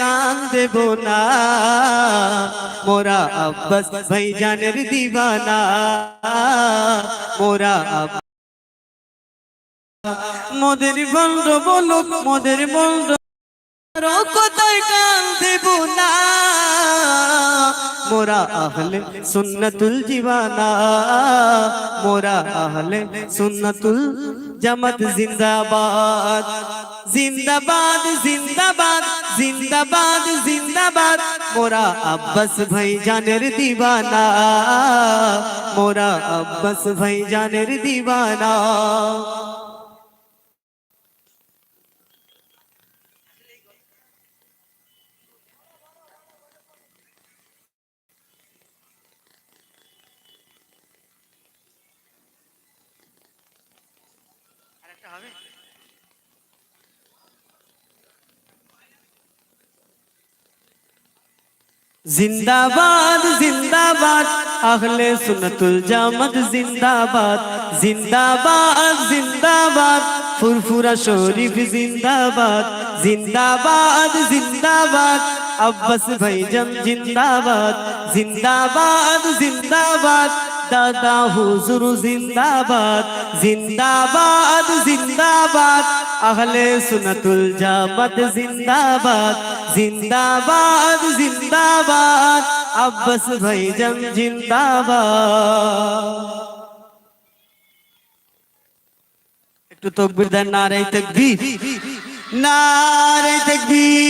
কান দেব না। মোরা আব্বাস ভাইজানের দিবানা। মোরা মোদের বন্ধ বলুক, মোদের বন্ধ কোথায় কান দেব না। মোরা আহলে সুন্নতুল জীবানা। মোরা আহলে সুন্নতুল জামাত জিন্দাবাদ। জিন্দাবাদ জিন্দাবাদ জিন্দাবাদ জিন্দাবাদ। মোরা আব্বাস ভাই জানের দিবানা। মোরা আব্বাস ভাই জানের দিবানা। জিন্দাবাদ জিন্দাবাদ, আহলে সুন্নতুল জামাত জিন্দাবাদ জিন্দাবাদ জিন্দাবাদ, ফুরফুরা শরীফ জিন্দাবাদ জিন্দাবাদ জিন্দাবাদ, আব্বাস ভাইজান জিন্দাবাদ জিন্দাবাদ জিন্দাবাদ। দাদা হুজুর জিন্দাবাদ জিন্দাবাদ জিন্দাবাদ আহলে সুন্নতুল জামাত জিন্দাবাদ জিন্দাবাদ জিন্দাবাদ আব্বাস ভাইজান জিন্দাবাদ একটু তকবির দেন নারে তকবীর নারে তকবীর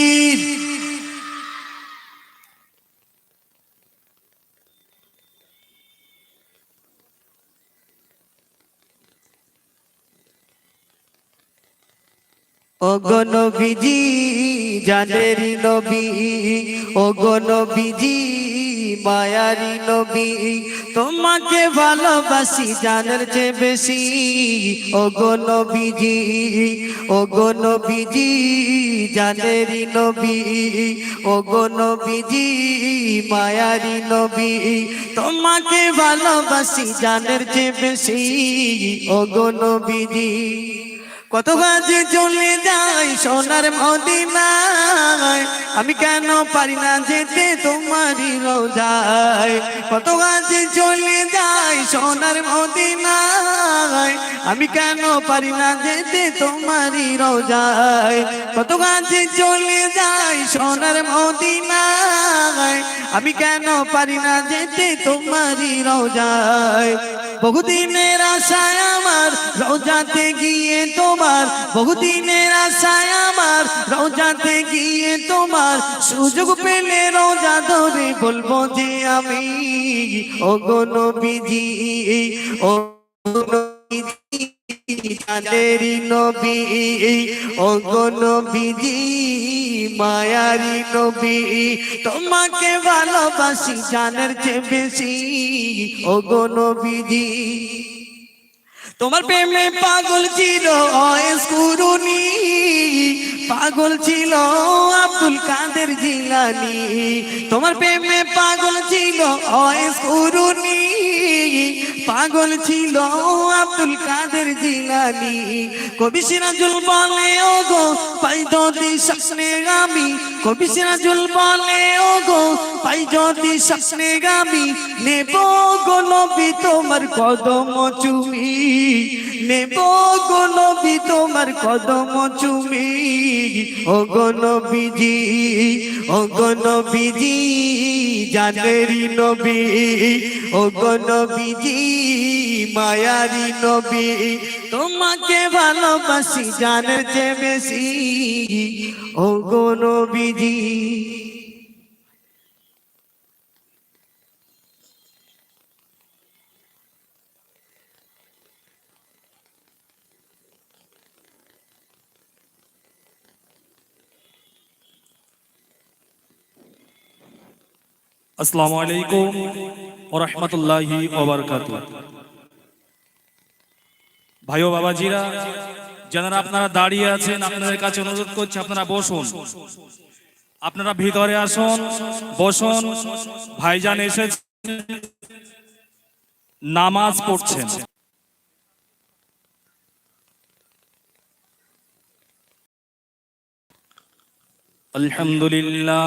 ওগো নবীজি, জানেরি নবী। ওগো নবীজি, মায়ারি নবী। তোমাকে ভালোবাসি, জানার চেয়ে বেশি। ওগো নবীজি ওগো নবীজি, জানেরি নবী। ওগো নবীজি, মায়ারি নবী। তোমাকে ভালোবাসি, জানার চেয়ে বেশি। ওগো নবীজি। কত কাজে চলে যাই সোনার মদিনায়। আমি কেন পারি না যেতে তোমারই রোজায়? কত কাজে চলে যাই সোনার মদিনায়। আমি কেন পারি না যেতে তোমারই রোজায়? কত কাজে চলে যাই সোনার মদিনায়। আমি কেন পারি না যেতে তোমারই রোজায়? বহুদিনের আশায় আমার রোজাতে গিয়ে তোমার, বহুদিনের আশায় আমার রোজাতে গিয়ে তোমার সুযোগ পেলে রোজা ধরে বলব যে আমি ও গো নবীজি ও চাঁদেরি নবী ও গো নবীজি, মায়ারি নবী, তোমাকে ভালোবাসি, জানের চেয়ে বেশি। ও গো নবীজি, তোমার প্রেমে পাগল ছিল অয়েস কুরুনি, পাগল ছিল আব্দুল কাদের জিলানি। তোমার প্রেমে পাগল ছিল অয়েস কুরুনি পাগল ছিল আব্দুল কাদের জিলানি। কবি সিরাজুল বলে ও গো পাই যদি শাসনে গামি কবি সিরাজুল বলে ও গো পাই যদি শাসনে গামি নেব গো নবী তোমার কদম চুমি। নেব গো নবী তোমার কদম চুমি। ও গো নবীজি ও গো নবীজি জানেরি নবী। ও গো নবীজি মায়ারি নবী তোমাকে ভালোবাসি চেয়ে বেশি। ও গো নবীজি আসসালামু আলাইকুম ও রহমতুল্লাহি ভাই ও বাবাজিরা, যারা আপনারা দাঁড়িয়ে আছেন, আপনাদের কাছে অনুরোধ করছি, আপনারা বসুন। আপনারা ভিতরে আসুন, বসুন। ভাইজান এসে নামাজ পড়ছেন। আলহামদুলিল্লাহ।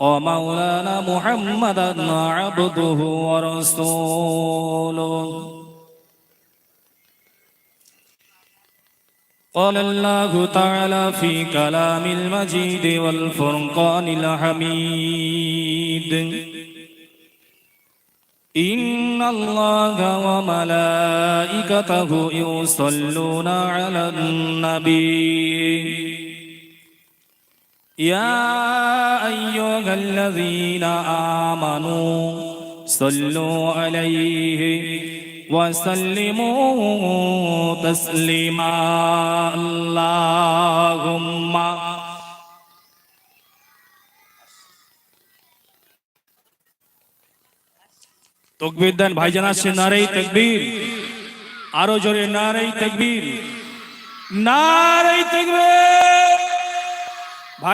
ومولانا محمدا عبده ورسوله قال الله تعالى في كلام المجيد والفرقان الحميد إن الله وملائكته يصلون على النبي يا أيها الذين آمنوا صلوا عليه وسلموا تسليما اللهم তকবীর দেন ভাইজান আসছে নারেই তকবীর আরো জোরে নারেই তকবীর নারেই তকবীর